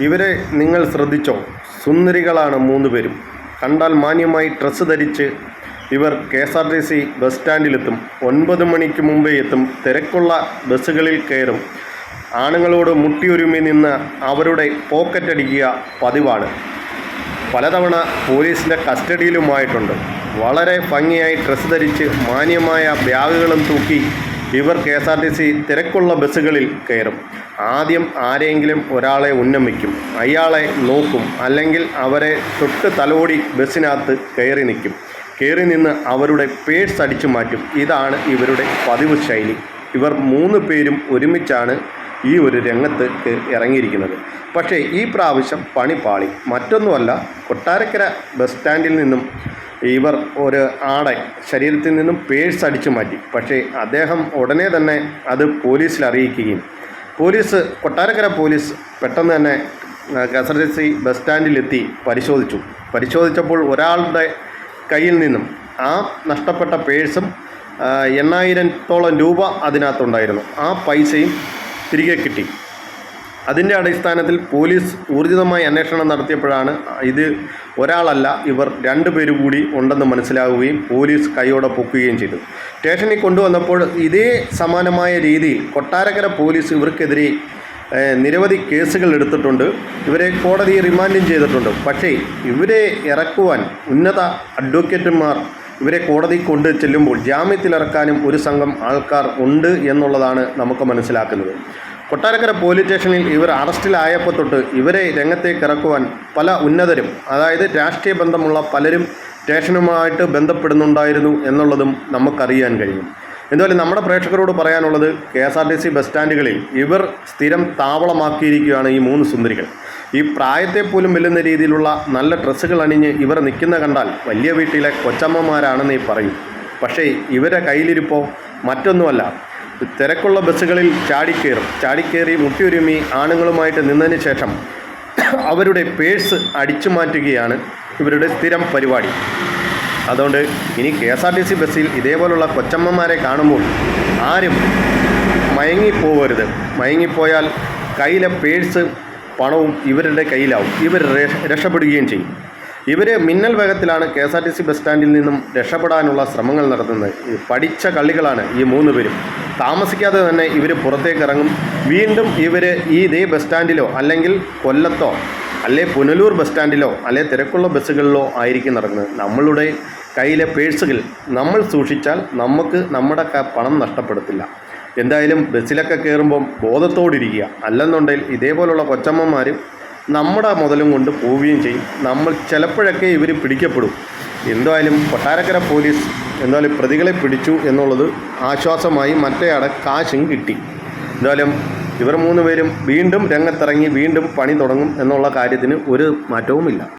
ഇവരെ നിങ്ങൾ ശ്രദ്ധിച്ചോ? സുന്ദരികളാണ് മൂന്ന് പേരും. കണ്ടാൽ മാന്യമായി ഡ്രസ്സ് ധരിച്ച് ഇവർ K S R T C bus സ്റ്റാൻഡിലെത്തും ഒൻപത് മണിക്ക് മുമ്പേ എത്തും. തിരക്കുള്ള ബസ്സുകളിൽ കയറും. ആണുങ്ങളോട് മുട്ടിയൊരുമി നിന്ന് അവരുടെ പോക്കറ്റ് അടിക്കുക പതിവാണ്. പലതവണ പോലീസിന്റെ കസ്റ്റഡിയിലുമായിട്ടുണ്ട്. വളരെ ഭംഗിയായി ഡ്രസ്സ് ധരിച്ച് മാന്യമായ ബാഗുകളും തൂക്കി ഇവർ K S R T C തിരക്കുള്ള ബസ്സുകളിൽ കയറും. ആദ്യം ആരെങ്കിലും ഒരാളെ ഉന്നമിക്കും. അയാളെ നോക്കും. അല്ലെങ്കിൽ അവരെ തൊട്ട് തലോടി ബസ്സിനകത്ത് കയറി നിൽക്കും. കയറി നിന്ന് അവരുടെ പേഴ്സ് അടിച്ചു മാറ്റും. ഇതാണ് ഇവരുടെ പതിവ് ശൈലി. ഇവർ മൂന്ന് പേരും ഒരുമിച്ചാണ് ഈ ഒരു രംഗത്ത് ഇറങ്ങിയിരിക്കുന്നത്. പക്ഷേ ഈ പ്രാവശ്യം പണി പാളി. മറ്റൊന്നുമല്ല കൊട്ടാരക്കര ബസ് സ്റ്റാൻഡിൽ നിന്നും ഇവർ ഒരു ആടെ ശരീരത്തിൽ നിന്നും പേഴ്സ് അടിച്ചു മാറ്റി. പക്ഷേ അദ്ദേഹം ഉടനെ തന്നെ അത് പോലീസിൽ അറിയിക്കുകയും പോലീസ് കൊട്ടാരക്കര പോലീസ് പെട്ടെന്ന് തന്നെ കെ ബസ് സ്റ്റാൻഡിലെത്തി പരിശോധിച്ചു. പരിശോധിച്ചപ്പോൾ ഒരാളുടെ കയ്യിൽ നിന്നും ആ നഷ്ടപ്പെട്ട പേഴ്സും എണ്ണായിരത്തോളം രൂപ അതിനകത്തുണ്ടായിരുന്നു. ആ പൈസയും തിരികെ കിട്ടി. അതിന്റെ അടിസ്ഥാനത്തിൽ പോലീസ് ഊർജിതമായി അന്വേഷണം നടത്തിയപ്പോഴാണ് ഇത് ഒരാളല്ല ഇവർ രണ്ടു പേര് കൂടി ഉണ്ടെന്ന് മനസ്സിലാവുകയും പോലീസ് കൈയോടെ പൊക്കുകയും ചെയ്തു. സ്റ്റേഷനിൽ കൊണ്ടുവന്നപ്പോൾ ഇതേ സമാനമായ രീതിയിൽ കൊട്ടാരക്കര പോലീസ് ഇവർക്കെതിരെ നിരവധി കേസുകൾ എടുത്തിട്ടുണ്ട്. ഇവരെ കോടതി റിമാൻഡും ചെയ്തിട്ടുണ്ട്. പക്ഷേ ഇവരെ ഇറക്കുവാൻ ഉന്നത അഡ്വക്കേറ്റുമാർ ഇവരെ കോടതി കൊണ്ട് ചെല്ലുമ്പോൾ ജാമ്യത്തിലിറക്കാനും ഒരു സംഘം ആൾക്കാർ ഉണ്ട് എന്നുള്ളതാണ് നമുക്ക് മനസ്സിലാക്കുന്നത്. കൊട്ടാരക്കര പോലീസ് സ്റ്റേഷനിൽ ഇവർ അറസ്റ്റിലായപ്പോൾ തൊട്ട് ഇവരെ രംഗത്തേക്ക് ഇറക്കുവാൻ പല ഉന്നതരും അതായത് രാഷ്ട്രീയ ബന്ധമുള്ള പലരും സ്റ്റേഷനുമായിട്ട് ബന്ധപ്പെടുന്നുണ്ടായിരുന്നു എന്നുള്ളതും നമുക്കറിയാൻ കഴിയും. എന്തുപോലെ നമ്മുടെ പ്രേക്ഷകരോട് പറയാനുള്ളത് K S R T C bus സ്റ്റാൻഡുകളിൽ ഇവർ സ്ഥിരം താവളമാക്കിയിരിക്കുകയാണ് ഈ മൂന്ന് സുന്ദരികൾ. ഈ പ്രായത്തെ പോലും വെല്ലുന്ന രീതിയിലുള്ള നല്ല ഡ്രസ്സുകൾ അണിഞ്ഞ് ഇവർ നിൽക്കുന്ന കണ്ടാൽ വലിയ വീട്ടിലെ കൊച്ചമ്മമാരാണെന്ന് പറയും. പക്ഷേ ഇവരെ കയ്യിലിരിപ്പോൾ മറ്റൊന്നുമല്ല തിരക്കുള്ള ബസ്സുകളിൽ ചാടിക്കയറും ചാടിക്കയറി മുട്ടിയൊരുമി ആണുങ്ങളുമായിട്ട് നിന്നതിന് ശേഷം അവരുടെ പേഴ്സ് അടിച്ചു മാറ്റുകയാണ് ഇവരുടെ സ്ഥിരം പരിപാടി. അതുകൊണ്ട് ഇനി K S R T C ബസ്സിൽ ഇതേപോലുള്ള കൊച്ചമ്മമാരെ കാണുമ്പോൾ ആരും മയങ്ങിപ്പോവരുത്. മയങ്ങിപ്പോയാൽ കയ്യിലെ പേഴ്സ് പണവും ഇവരുടെ കയ്യിലാവും. ഇവർ രക്ഷ- രക്ഷപ്പെടുകയും ചെയ്യും. ഇവർ മിന്നൽ വേഗത്തിലാണ് K S R T C bus സ്റ്റാൻഡിൽ നിന്നും രക്ഷപ്പെടാനുള്ള ശ്രമങ്ങൾ നടത്തുന്നത്. പഠിച്ച കള്ളികളാണ് ഈ മൂന്ന് പേരും. താമസിക്കാതെ തന്നെ ഇവർ പുറത്തേക്ക് ഇറങ്ങും വീണ്ടും ഇവർ ഈ ഇതേ ബസ് സ്റ്റാൻഡിലോ അല്ലെങ്കിൽ കൊല്ലത്തോ അല്ലെ പുനലൂർ ബസ് സ്റ്റാൻഡിലോ അല്ലെ തിരക്കുള്ള ബസ്സുകളിലോ ആയിരിക്കും നടക്കുന്നത്. നമ്മളുടെ കയ്യിലെ പേഴ്സുകൾ നമ്മൾ സൂക്ഷിച്ചാൽ നമുക്ക് നമ്മുടെ പണം നഷ്ടപ്പെടത്തില്ല. എന്തായാലും ബസ്സിലൊക്കെ കയറുമ്പം ബോധത്തോടിരിക്കുക. അല്ലെന്നുണ്ടെങ്കിൽ ഇതേപോലുള്ള കൊച്ചമ്മമാരും നമ്മുടെ മുതലും കൊണ്ട് പോവുകയും ചെയ്യും. നമ്മൾ ചിലപ്പോഴൊക്കെ ഇവർ പിടിക്കപ്പെടും. എന്തായാലും കൊട്ടാരക്കര പോലീസ് എന്തായാലും പ്രതികളെ പിടിച്ചു എന്നുള്ളത് ആശ്വാസമായി മറ്റേയാളെ കാശും കിട്ടി. എന്തായാലും ഇവർ മൂന്ന് പേരും വീണ്ടും രംഗത്തിറങ്ങി വീണ്ടും പണി തുടങ്ങും എന്നുള്ള കാര്യത്തിന് ഒരു മാറ്റവുമില്ല.